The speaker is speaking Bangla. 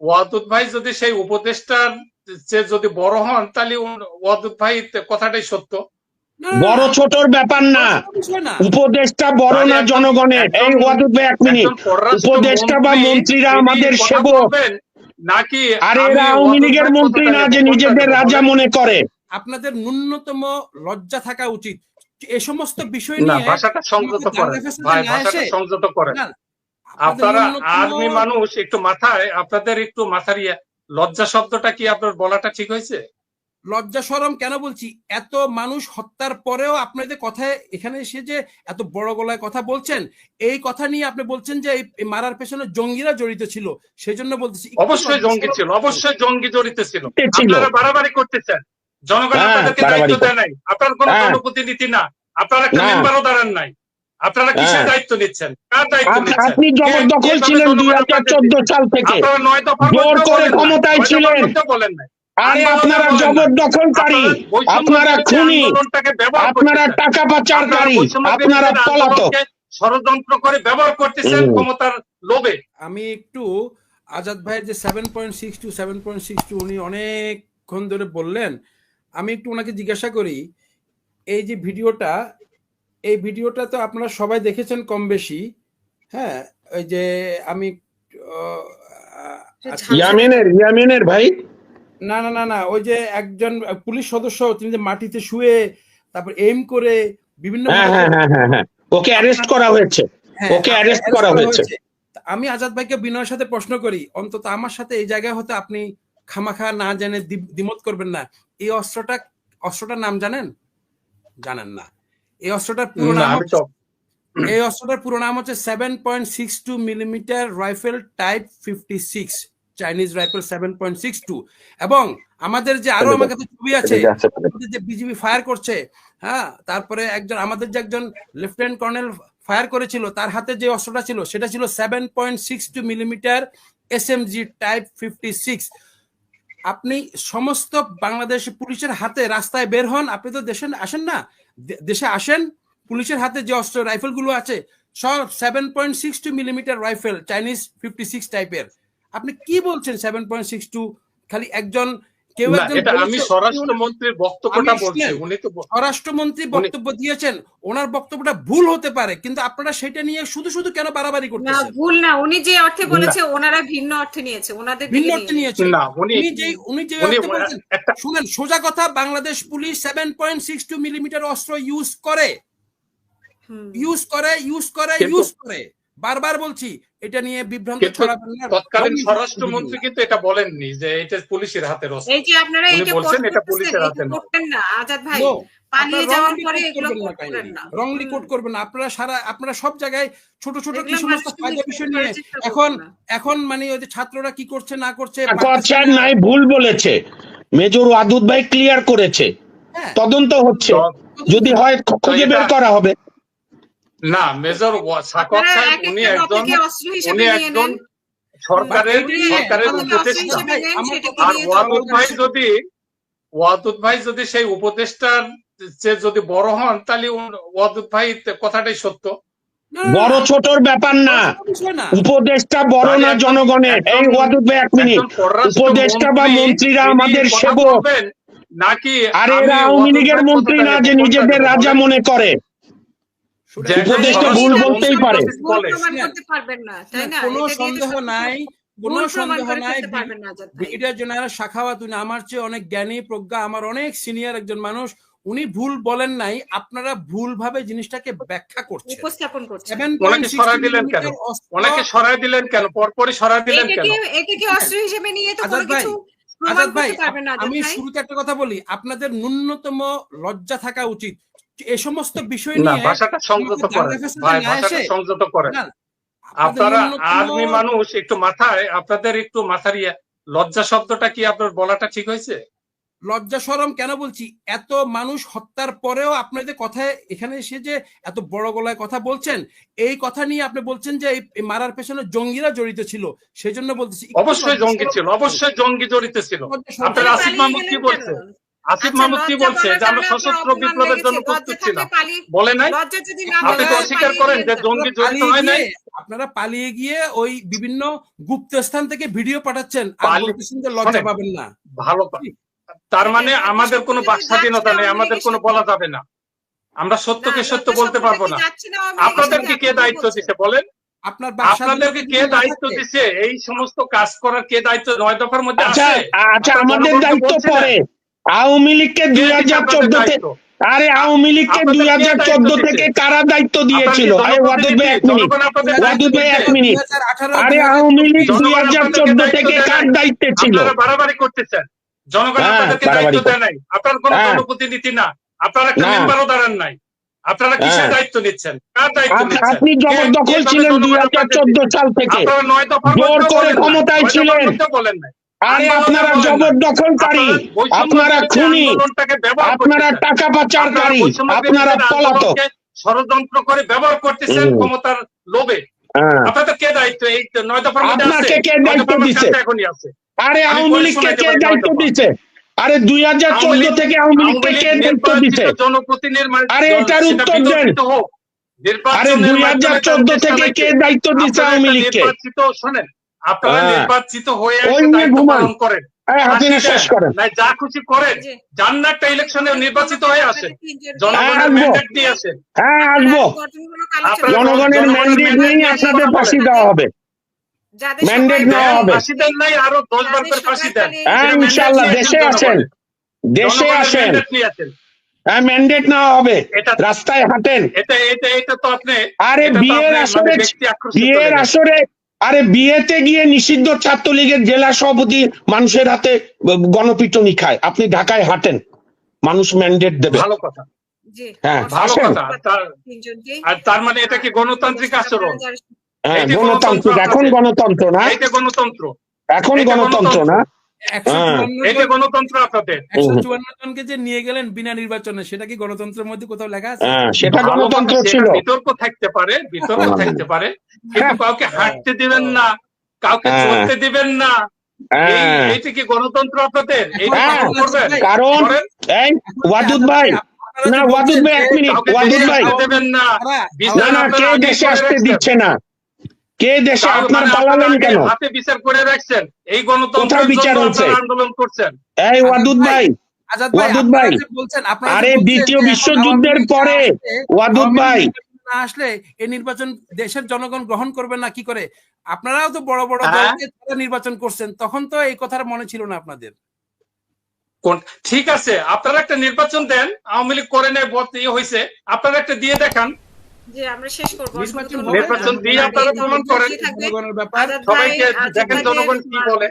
ওয়াদুদ ভাই যদি সেই উপদেষ্টার চেয়ে যদি বড় হন তাহলে ওয়াদুদ ভাই কথাটাই সত্য। বড় ছোটর ব্যাপার না। উপদেষ্টা বড় না জনগণের। এই ওয়াদুদ ভাই এক মিনিট। উপদেষ্টা বা মন্ত্রীরা আমাদের সেবক। নাকি আর এরা আওয়ামী লীগের মন্ত্রী না যে নিজেদের রাজা মনে করে। আপনাদের ন্যূনতম লজ্জা থাকা উচিত। এ সমস্ত বিষয় না নিয়ে ভাষাটা সংযত করেন। না ভাষাটা সংযত করেন। আপনাদের আপনারা আর্মি মানুষ একটু মাথায় আপনাদের একটু মাথার ইয়ে লজ্জা শব্দটা কি আপনার বলাটা ঠিক হয়েছে? লজ্জা সরম কেন বলছি? এত মানুষ হত্যার পরেও আপনাদের কথায় এখানে এসে যে এত বড় গলায় কথা বলছেন এই কথা নিয়ে আপনি বলছেন যে এই মারার পেছনে জঙ্গিরা জড়িত ছিল সেই জন্য বলতেছি অবশ্যই জঙ্গি ছিল অবশ্যই জঙ্গি জড়িত ছিল। আপনারা বাড়াবাড়ি করতেছেন। জনগণ হ্যাঁ, আপনাদেরকে দায়িত্ব দেয় নাই। আপনার কোনো হ্যাঁ। জনপ্রতিনিধি না। আপনারা। মেম্বারও দাঁড়ান নাই। আপনারা কিসের হ্যাঁ। দায়িত্ব নিচ্ছেন? কার দায়িত্ব নিচ্ছেন? আপনি জবরদখল ছিলেন জনগণ দুই হাজার আপনাদের চোদ্দ দিচ্ছে? সাল থেকে। আপনারা নয় দফার জোর করে ক্ষমতায় ছিলেন। বলেন নাই আরে আপনারা জবরদখলকারী আপনারা বৈষম্য আপনারা বিরোধী খুনি আপনারা টাকা পাচারকারী। আপনারা বৈষম্য আপনারা বিরোধী পলাতক। ষড়যন্ত্র করে ব্যবহার করতেছেন ক্ষমতার লোভে। আমি একটু আজাদ ভাইয়ের যে seven point six two seven point six two উনি অনেকক্ষণ ধরে বললেন। আমি একটু ওনাকে জিজ্ঞাসা করি এই যে ভিডিওটা এই ভিডিওটা তো আপনারা সবাই দেখেছেন কম বেশি। হ্যাঁ ওই যে আমি আহ, আচ্ছা, ইয়ামিনের ইয়ামিনের ভাই? না না না না ওই যে একজন পুলিশ সদস্য তিনি যে মাটিতে শুয়ে তারপর এম করে বিভিন্ন হ্যাঁ হ্যাঁ হ্যাঁ ওকে অ্যারেস্ট করা হয়েছে। হ্যাঁ, ওকে arrest করা হয়েছে। আমি আজাদ ভাইকে বিনয়ের সাথে প্রশ্ন করি। অন্তত আমার সাথে এই জায়গায় হতে আপনি খামাখা না জেনে দ্বিমত করবেন না। এই অস্ত্রটা অস্ত্রটার নাম জানেন? জানেন না। এই অস্ত্রটার পুরো নাম এই অস্ত্রটার পুরো নাম হচ্ছে seven point six two millimetre rifle type fifty six Chinese rifle seven point six two এবং আমাদের যে আরও আমার কাছে ছবি আছে যে বিজিবি ফায়ার করছে হ্যাঁ তারপরে একজন আমাদের যে একজন লেফটেন্যান্ট কর্নেল ফায়ার করেছিল তার হাতে যে অস্ত্রটা ছিল সেটা ছিল seven point six two millimetre S M G type fifty six আপনি সমস্ত বাংলাদেশ পুলিশের হাতে রাস্তায় বের হন আপনি তো দেশে আসেন না দেশে আসেন, পুলিশের হাতে যে অস্ত্র রাইফেলগুলো আছে, সব seven point six two millimetre rifle Chinese fifty six টাইপের আপনি কি বলছেন সেভেন পয়েন্ট সিক্স টু খালি একজন কেউ এটা আমি স্বরাষ্ট্রমন্ত্রীর বক্তব্যটা বলছি উনি তো স্বরাষ্ট্রমন্ত্রী বক্তব্য দিয়েছেন ওনার বক্তব্যটা ভুল হতে পারে কিন্তু আপনারা সেটা নিয়ে শুধু শুধু কেন বাড়াবাড়ি না করতেছেন? ভুল না উনি যে অর্থে বলেছে ওনারা ভিন্ন অর্থে নিয়েছে ওনাদের ভিন্ন অর্থে নিয়েছেন না উনি যে উনি যে অর্থে বলেছেন শুনেন সোজা কথা Bangladesh police seven point six two millimetre অস্ত্র ইউজ করে। ইউজ করে ইউজ করে ইউজ করে। বারবার বলছি এটা নিয়ে বিভ্রান্ত কিন্তু ছড়াবেন না তৎকালীন ছড়াবেন না। কিন্তু এটা বলেননি যে এটা পুলিশের অস্ত্র। এই যে আপনারা এটা বলছেন এটা পুলিশের হাতে নয়। করবেন না আজাদ ভাই পালিয়ে আপনারা যাওয়ার পরে এগুলো করবেন না হুম। quote করবেন না। আপনারা সারা আপনারা সব জায়গায় ছোট ছোট কি সমস্ত ফায়দা বিষয় নিয়ে এখন এখন মানে ওই যে ছাত্ররা কি করছে না করছে করছে নাই ভুল বলেছে। মেজর ওয়াদুদ ভাই ক্লিয়ার করেছে। হ্যাঁ, তদন্ত হচ্ছে। যদি হয় খুঁজে বের করা হবে। না মেজর ওয়া- সাকত সাহেব উনি একজন উনি একজন সরকারের সরকারের উপদেষ্টা। আর ওয়াদুদ ভাই যদি ওয়াদুদ ভাই যদি সেই উপদেষ্টার চেয়ে যদি বড় হন তাহলে ওয়াদুদ ভাই কথাটাই সত্য। বড় ছোটর ব্যাপার না। উপদেষ্টা বড় না জনগণের। এই ওয়াদুদ ভাই এক মিনিট। উপদেষ্টা বা মন্ত্রী, মন্ত্রীরা আমাদের সেবক। নাকি আর এরা আওয়ামী লীগের মন্ত্রী না যে নিজেদের রাজা মনে করে। স্বরাষ্ট্র ভুল বলতেই পারে। কোনো সন্দেহ নাই কোনো সন্দেহ নাই ব্রিগেডিয়ার জেনারেল শাখাওয়াত উনি আমার চেয়ে অনেক জ্ঞানী প্রজ্ঞা আমার অনেক সিনিয়র একজন মানুষ উনি ভুল বলেন নাই আপনারা ভুল ভাবে জিনিসটাকে ব্যাখ্যা করছেন উপস্থাপন করছে ওনাকে সরাই দিলেন কেন? ওনাকে সরাই দিলেন কেন পরপরই সরাই দিলেন কেন এটাকে এটাকে অস্ত্র হিসেবে নিয়ে তো কোনো আজাদ ভাই, কিছু আজাদ ভাই করতে পারবেন না আজাদ আমি শুরুতে একটা কথা বলি আপনাদের ন্যূনতম লজ্জা থাকা উচিত এ সমস্ত বিষয় না নিয়ে ভাষাটা সংযত করেন ভাই ভাষাটা সংযত করেন আপনারা আর্মি মানুষ একটু মাথায় আপনাদের একটু মাথার ইয়ে লজ্জা শব্দটা কি আপনার বলাটা ঠিক হয়েছে? লজ্জা সরম কেন বলছি? এত মানুষ হত্যার পরেও আপনাদের কথায় এখানে এসে যে এত বড় গলায় কথা বলছেন এই কথা নিয়ে আপনি বলছেন যে এই মারার পেছনে জঙ্গিরা জড়িত ছিল সেই জন্য বলতেছি অবশ্যই জঙ্গি ছিল অবশ্যই জঙ্গি জড়িত ছিল। আপনার আসিফ মাহমুদ কি গেলেন বলছে? কেন? আসিফ আচ্ছা, মাহমুদ কি বলছে? যে আমরা সশস্ত্র বিপ্লবের জন্য প্রস্তুত ছিলাম। বলে নাই? আপনি তো অস্বীকার করেন যে জঙ্গি জড়িত হয় নাই? আপনারা পালিয়ে গিয়ে ওই বিভিন্ন গুপ্ত স্থান থেকে ভিডিও পাঠাচ্ছেন লজ্জা পাবেন না। ভালো কথা। তার মানে আমাদের কোনো বাক স্বাধীনতা নেই আমাদের কোনো বলা যাবে না। আমরা সত্যকে সত্য বলতে পারব না। আপনাদেরকে কে দায়িত্ব। দিছে বলেন? আপনার আপনাদেরকে কে দায়িত্ব দিছে এই সমস্ত কাজ করার কে দায়িত্ব? নয় দফার মধ্যে আচ্ছা আছে। আচ্ছা আমাদের দায়িত্ব। পরে। আওয়ামী লীগকে দুই হাজার চোদ্দতে আরে আওয়ামী লীগকে দুই হাজার চোদ্দ থেকে কারা দায়িত্ব দিয়েছিল? আরে ওয়াদুদ ভাই এক মিনিট। ওয়াদুদ ভাই এক দায়িত্ব মিনিট আরে আওয়ামী লীগ দুই হাজার চোদ্দ থেকে কার দায়িত্বে ছিল? বাড়াবাড়ি করতেছেন। জনগণ হ্যাঁ, আপনাদেরকে দায়িত্ব দেয় নাই। আপনার কোনো হ্যাঁ। জনপ্রতিনিধি না। আপনারা একটা না। মেম্বারও দাঁড়ান নাই। আপনারা কিসের হ্যাঁ। দায়িত্ব নিচ্ছেন? কার দায়িত্ব নিচ্ছেন? আপনি জবরদখল ছিলেন দুই হাজার চোদ্দ? সাল থেকে। আপনারা নয় দফার জোর করে। ক্ষমতায় ছিলেন। বলেন নাই। আরে আপনারা। জবরদখলকারী আপনারা খুনি আপনারা টাকা পাচারকারী আপনারা পলাতক। ষড়যন্ত্র করে ব্যবহার করতেছেন ক্ষমতার লোভে। হ্যাঁ। আপনাদের কে দায়িত্ব? এই নয় দফার মধ্যে আপনাকে কে দায়িত্ব আরে আওয়ামী লীগকে কে দায়িত্ব। দিছে? আরে দুই হাজার চোদ্দ থেকে আওয়ামী লীগকে কে দায়িত্ব মানে আরে এটার উত্তর দেন। আরে দুই হাজার চোদ্দ থেকে কে দায়িত্ব আপনারা আওয়ামী লীগকে? শোনেন। আপনারা হ্যাঁ। নির্বাচিত হয়ে। পালন করেন। শেষ করেন। যা খুশি করেন। যান না একটা ইলেকশনে নির্বাচিত হয়ে আসেন হ্যাঁ, জনগণের ম্যান্ডেট নিয়ে আসেন হ্যাঁ আসব। জনগণের জনগণের ম্যান্ডেট নিয়ে আপনাদের ফাঁসি দেওয়া হবে। mandate নেওয়া হবে। ফাঁসি দেন নাই আরও দশ বার করে ফাঁসি দেন। হ্যাঁ নিয়ে দেশে আসেন দেশে আসেন। হ্যাঁ ম্যান্ডেট নেওয়া হবে। এটা রাস্তায় হাঁটেন। এটা এটা এটা তো আপনি আরে বিয়ের আসরে মানে চলে বিয়ের আসরে আরে বিয়েতে গিয়ে নিষিদ্ধ ছাত্রলীগের জেলা সভাপতি মানুষের হাতে গণপিটনি খায়। আপনি ঢাকায় হাঁটেন মানুষ ম্যান্ডেট দেবে। ভালো কথা। হ্যাঁ। আর তার মানে এটা কি গণতান্ত্রিক আচরণ? হ্যাঁ গণতন্ত্র এখন গণতন্ত্র না? এটা গণতন্ত্র। এখন গণতন্ত্র না? হ্যাঁ। জন- গণতন্ত্র আপনাদের একশো চুয়ান্ন জনকে যে নিয়ে গেলেন বিনা নির্বাচনে সেটা কি গণতন্ত্রের মধ্যে কোথাও লেখা আছে? হ্যাঁ সেটা গণতন্ত্র ছিল। বিতর্ক থাকতে পারে বিতর্ক হ্যাঁ। থাকতে পারে কিন্তু কাউকে হাঁটতে দিবেন না কাউকে হ্যাঁ। চলতে দিবেন না। এই- হ্যাঁ। এইটা কি গণতন্ত্র আপনাদের হ্যাঁ। কারণ এই ওয়াদুদ ভাই না ওয়াদুদ ভাই এক মিনিট ওয়াদুদ ভাই। দেবেন না। না না কে আপনারা আগেই দেশে আসতে দিচ্ছে না? কে দেশে আপনার মানে পালালেন কেন? হাতে বিচার করে রাখছেন। এই গণতন্ত্রের কোথায় বিচার হচ্ছে? আন্দোলন করছেন। এই ওয়াদুদ ভাই ওয়াদুদ ভাই, আরে দ্বিতীয় বিশ্বযুদ্ধের পরে ওয়াদুদ ভাই। না আসলে এই নির্বাচন দেশের জনগণ গ্রহণ করবে না কি করে? আপনারাও তো বড় বড় হ্যাঁ। দলকে নির্বাচন করছেন তখন তো এই কথার মনে ছিল না আপনাদের। কোন ঠিক আছে আপনারা একটা নির্বাচন দেন আওয়ামী লীগ করে নেয় ইয়ে হয়েছে আপনারা একটা দিয়ে দেখান। যে আমরা শেষ করব নির্বাচন দিয়ে আপনারা প্রমাণ করেন। জনগণের ব্যাপার। সবাইকে দেখেন জনগণ কি বলে।